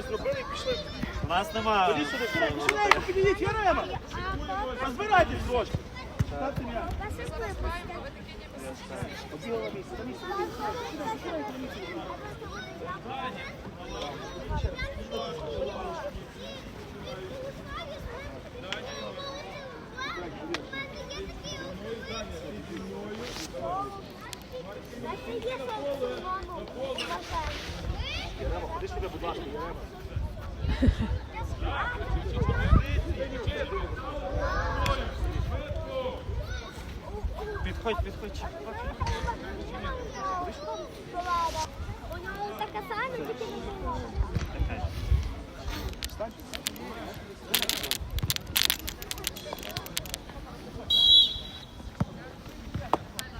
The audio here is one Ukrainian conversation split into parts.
щось зробили і пішли. У нас нема. Тоді сюди, сюди, сюди, підійдіть, Ярема. Розбирайтесь трошки. Ставте м'яч. Побігла на місце, на місце. Ярема, ходи сюди, будь ласка, Підходь, підходь. Нього така сама, тільки не.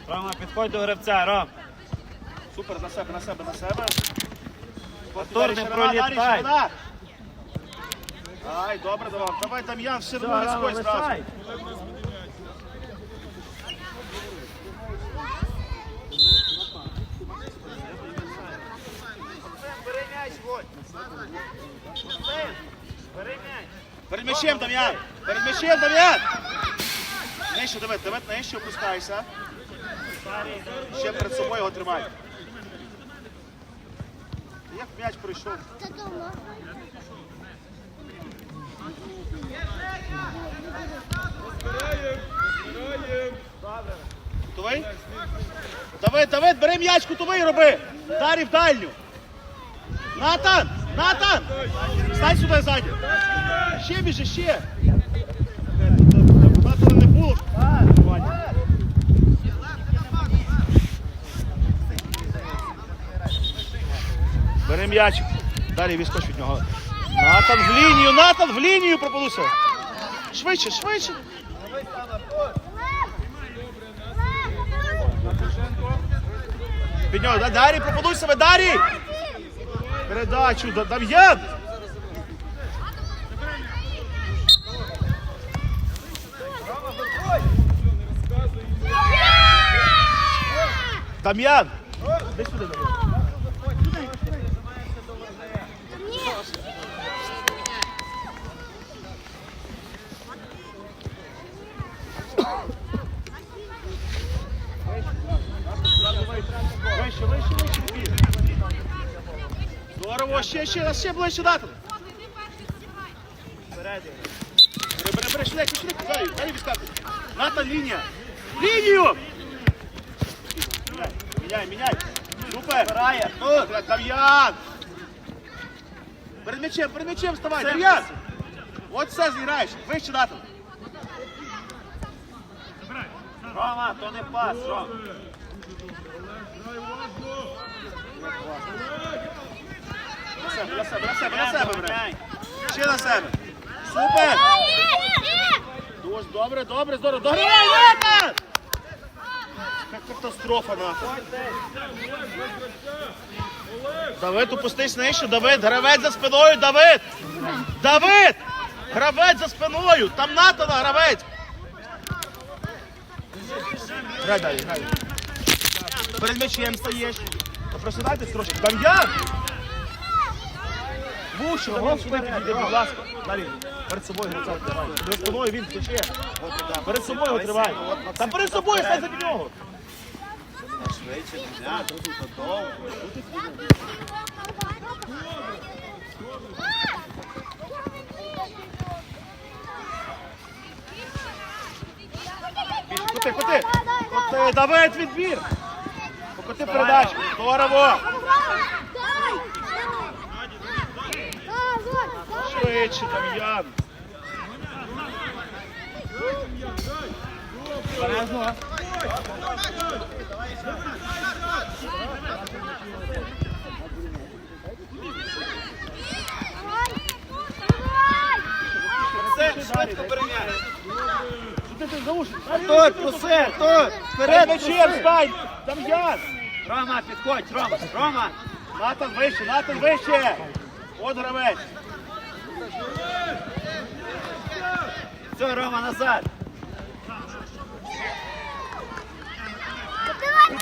Рома, підходь до гравця, Ром. Супер, на себе, на себе, на себе. Артур, не Дарі, ширина, пролітай. Дарі, ширина. Ай, добре, давай. Давай там Ян, все одно Рома, відскочь зразу. лишай. Бери м'яч, Воль. Бери м'яч. Перед м'ячем, Дам'ян. Перед м'ячем, Дам'ян. Нижче, Давид, Давид, нижче опускайся. Ще перед собою його тримай. Як м'яч дома. Кутовий? Давид, Давид, бери м'яч, кутовий роби. Дарі в дальню. Натан! Натан! Стань сюди ззаді. Ще біжи, ще. Натана не було. Бери м'яч. Далі відскоч від нього. Натан в лінію, Натан в лінію пропонуйся. Швидше, швидше. Під нього, да, Дарі, пропонуй себе, Дарі! Передачу, да- Дам'ян! Дам'ян! Де сюди, Дам'ян? Вище, вище, вище, вище. Здорово, ще, ще, ще ближче дати. Бери, бери, бери, швидко, швидко, далі, далі відскакуй. Ната, лінія. Лінію! Міняй, міняй. Супер. Рая, тут, Дам'ян. Перед м'ячем, перед м'ячем вставай, Дам'ян. От все зіграєш, вище дати. Рома, то не пас, Ром. Себе, на. Ще на себе. Супер. Дуже добре, добре, здорово. Ната! Як катастрофа, Ната. Давид, упустись нижче, Давид, гравець за спиною, Давид! Давид! Гравець за спиною! Там Натана гравець! Грай далі, грай. Перед м'ячем стаєш. Попросидайтесь трошки. Дам'ян! Вуще, Дам'ян, сюди підійди, будь ласка. Далі, перед собою гравця тримай. Перед спиною він тече. Перед собою тримай. Та перед собою стань за нього. Кути, кути. Кути, Давид, відбір. Покути передачу. Здорово. Швидше, Дам'ян. Бережно. Все, швидко переміняй. Тут, проси, тут. Вперед, проси. стань. Дам'ян. Рома, підходь, Рома, Рома. Натан вище, Натан вище. От гравець. Все, Рома, назад.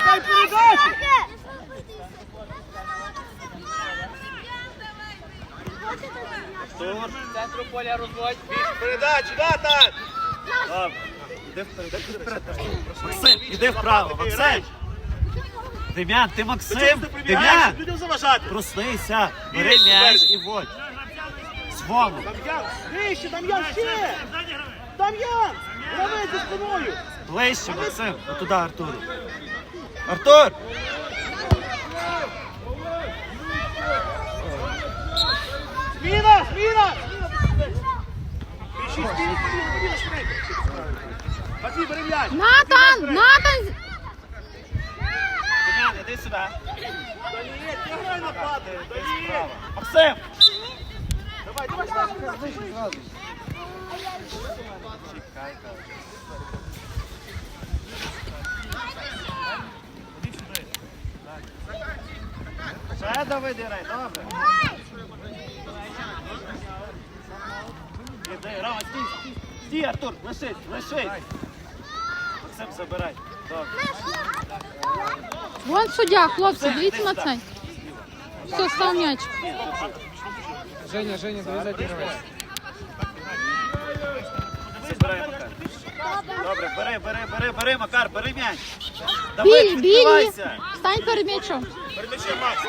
Дай передачу. Артур. Центру поля розводь. Передачу, Натан! Добре. Іди вперед, іди вперед. Максим, іди вправо. Максим. Дем'ян, ти Максим. Дем'ян. людям заважати. Проснися. Бери м'яч і водь. Свому. Дам'ян, вище, Дам'ян, ще! Дам'ян! Гравець за спиною! Ближче, Максим. Отуда Артуру. Артур! Зміна, швидко. Матвій, бери м'яч. Натан! Натан! Дем'ян, іди сюди. Даніель, ти грай напади. Даніель. Максим! Давай, давай, давай. Ще Давид грай, добре. Іди, Рома, стій, стій. Стій, Артур, лишись, лишись. Максим, забирай. Добре. Вон суддя, хлопці, дивіться на цей. Все, став м'яч. Женя, Женя, давай Забирай, Макар. Добре, бери, бери, бери, бери, Макар, бери м'яч. Давай, Білі, білі! відкривайся. Стань перед м'ячом. Перед м'ячем, Макс.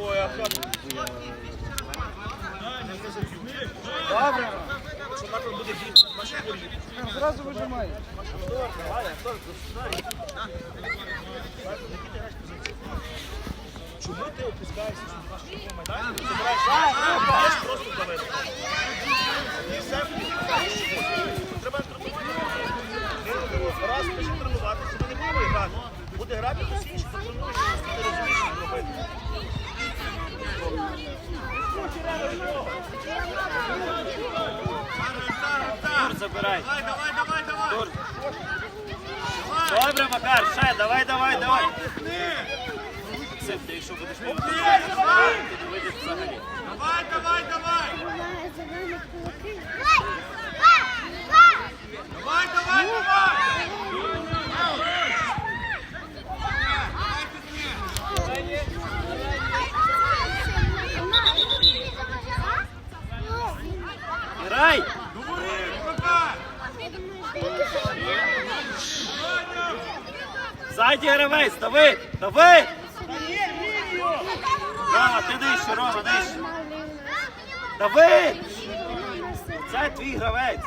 Ой, а? Добре. Зразу вижимай. Чому ти опускаєшся на наш майданчик? Ти забираєш просто давай. І все. Треба тренувати. Раз почне тренувати, щоб не було грати. Буде грати, то всі інші потренують, ти розумієш, що робити. Тур забирай. Давай, давай, давай, давай. Добре, Макар, ще, давай, давай, давай. Ти якщо будеш не ти не вийдеш взагалі. Давай, давай, давай. Давай, давай, давай. Грай! Ззаді гравець, Давид, Давид! Рома, ти нижче, Рома, нижче. Давид! Це твій гравець.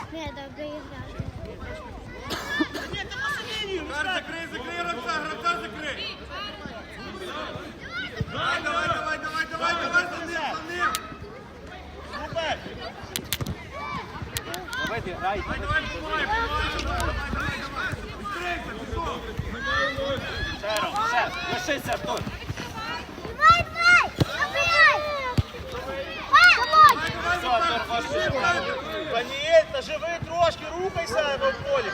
Гар, закрий, закрий, гравця, гравця закрий. Давай, давай, давай, давай, давай, давай, за ним, за ним. Супер. Давид, грай. Давай, давай, давай, давай, давай, давай. Відкрийся, пішов. Ще, Рома, ще. Лишися тут. Все, Артур. Даніель, та живи трошки, рухайся на полі.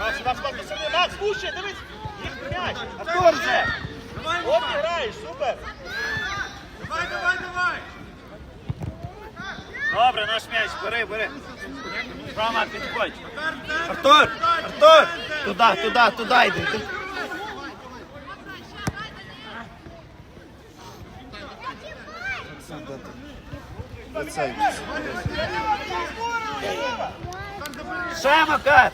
Макс, Макс, Макс, Макс, слушай, дивись, їх м'яч. Артур же! От ти граєш, супер. Давай, давай, давай. Добре, наш м'яч, бери, бери. Рома, підходь. Артур! Артур! Туди, туди, туди йди. Ти- Ще, Макар!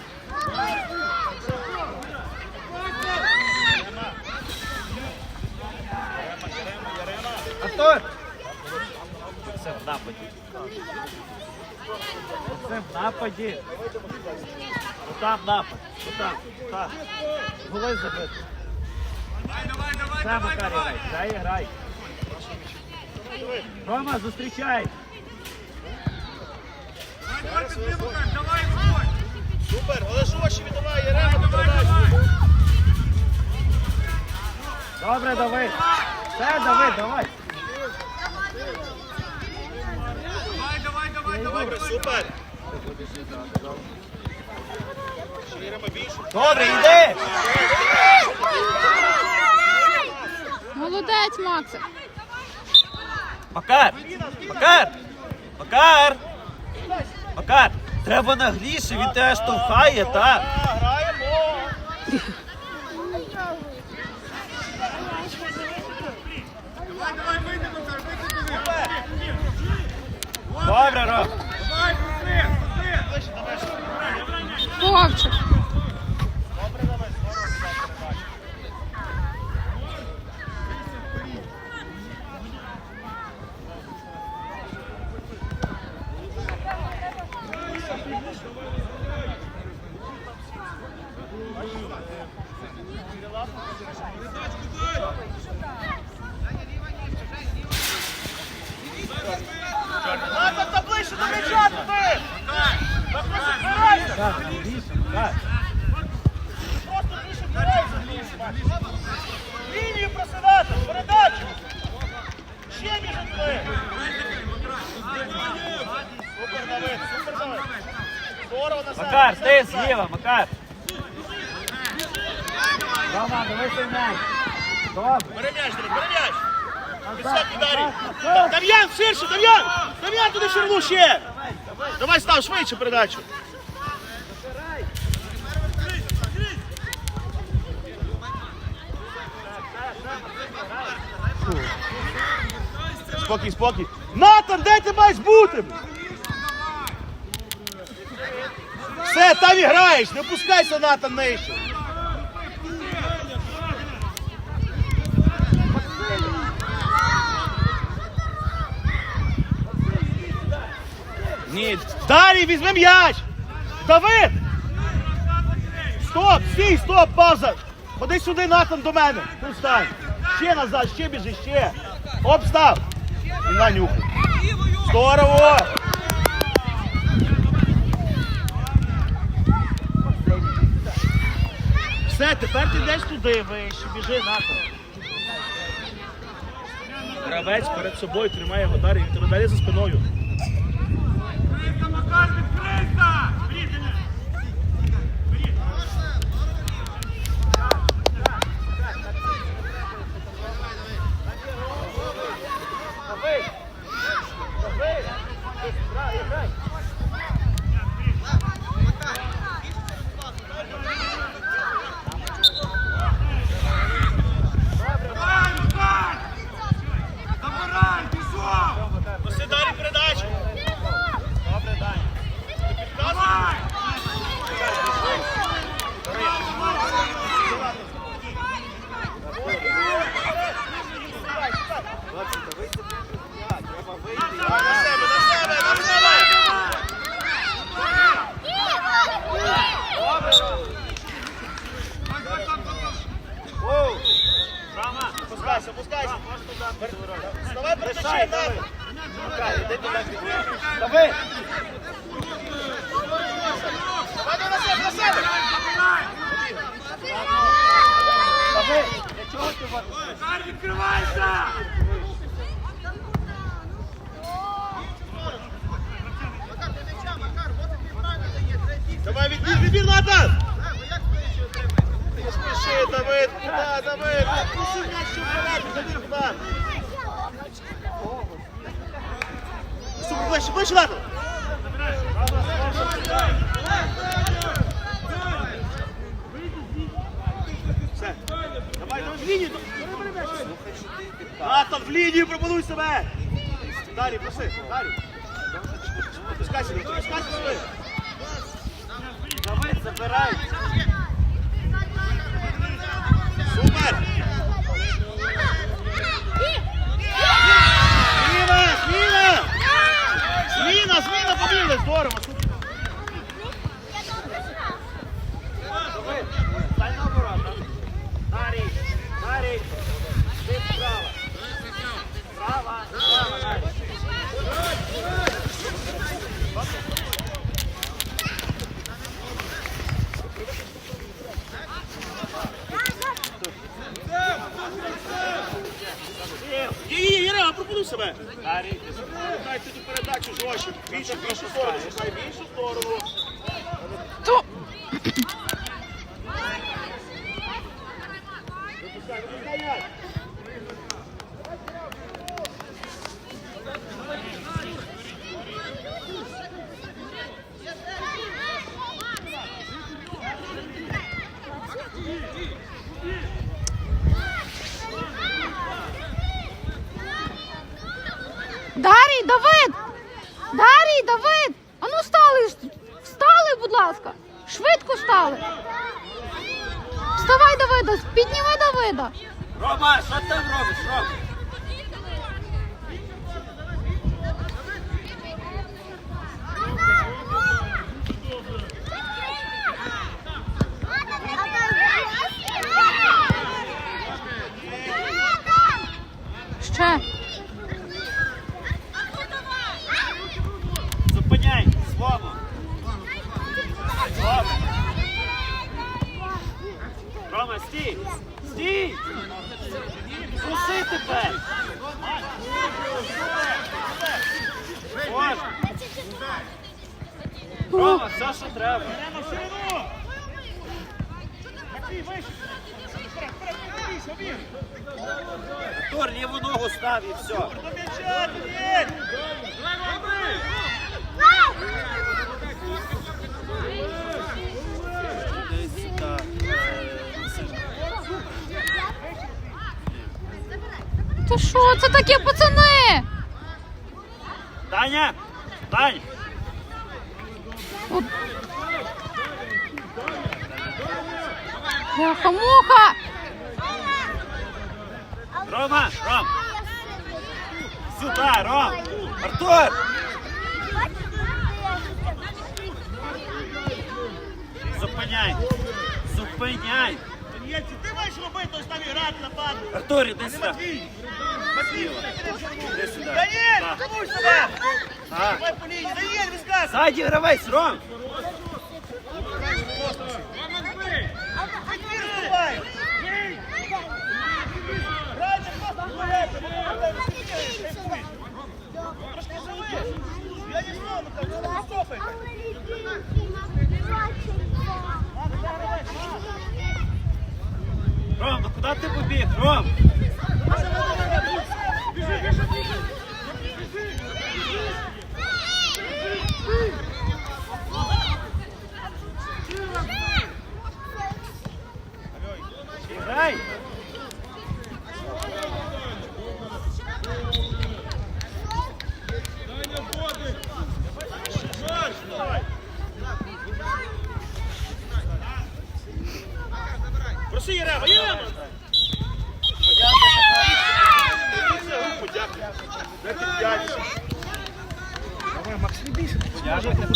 Артур! Все, в нападі. Це в нападі. Отам напад. Отам. Голи забити. Це Макар грай. Дай грай. Рома, зустрічай. Супер, але Жоші віддавай, Ярема, передачу. Добре, Давид. Все, Давид, давай. Добре, супер. Ще Ярема більше. Добре, йди. Молодець, Максик. Макар! Макар! Макар! Макар! Треба нагліше, він тебе штовхає, так? Граємо. Добре, Ром. Хлопчик. Надо та ближче до м'яча туди. Та просто вбирайся. Просто. Лінію просидати, передачу. Ще біжи туди. Супер, Давид, супер, Давид. Здорово на себе. Макар, ти зліва, Макар. Рома, дивися м'яч. Бери м'яч, бери м'яч. Високий. Да- Дам'ян, ширше, Дам'ян. Дам'ян, туди ширну ще. Давай став швидше передачу. Спокій, спокій. Натан, де ти маєш бути? Все, там і граєш, не опускайся, Натан, нижче. Ні, далі візьми м'яч! Давид! Стоп! Стій, стоп, пауза! Ходи сюди, Натан, до мене! Ти встань! Ще назад, ще біжи, ще! Оп, став! І на! Здорово! Все, тепер ти йдеш туди вище, біжи, Натан. Гравець перед собою тримає його і він тебе далі за спиною. Проси далі передачу. Добре, Даня. Давай! На себе, на себе, на себе! Рома, опускайся, опускайся. Вставай, перечай, Давид. Давид. Давай на себе, на себе! Давид. Для чого ти вариш? Давай, відбір, Натан! Не спіши, Давид, куди, Давид? Проси м'яч, що вперед, забір куди. Супер, ближче, ближче, Натан! Все. Давай, давай, в лінію. Натан, в лінію, пропонуй себе! Далі, проси, далі. Пускайся, пускайся сюди. Забирай. Супер! Зміна! Зміна! Зміна! Зміна побігли! Здорово! Супер! Стань на ворота. Дарій. Дарій. Ти справа. Справа. Справа, Дарій. Є, є, є, Іра, пропонуй себе! Дайте Дай ту передачу жорстче. Більше, в іншу сторону. Шукай в іншу сторону. То... Випускай, випускай Дарій, Давид! Дарій, Давид! Ану стали! Встали, будь ласка! Швидко стали! Вставай, Давида! Підніми Давида! Рома, що ти робиш, Рома? Ще! Зупиняй, свому. Свому. Рома, стій! Стій! Труси тепер! Боже! Рома, все, що треба. Тур, ліву ногу став і все. То що це таке, пацани? Таня! Тань! От. Бляха-муха! Рома! Ром! Сюди, Ром! Артур! Зупиняй! Зупиняй! Ти маєш робити, ось там і грати напад. Артур, іди сюди! Матвій! Матвій! Іди сюди! Даніель, Так. тримуй себе! Так. Давай по лінії, Даніель, відсказ! Ззаді гравець, Ром! Давай! Раді, просто вперед! Трошки живи! Я не знаю, ну так, це катастрофи! Надо загравати! Ром, ну куди ти побіг? Ром!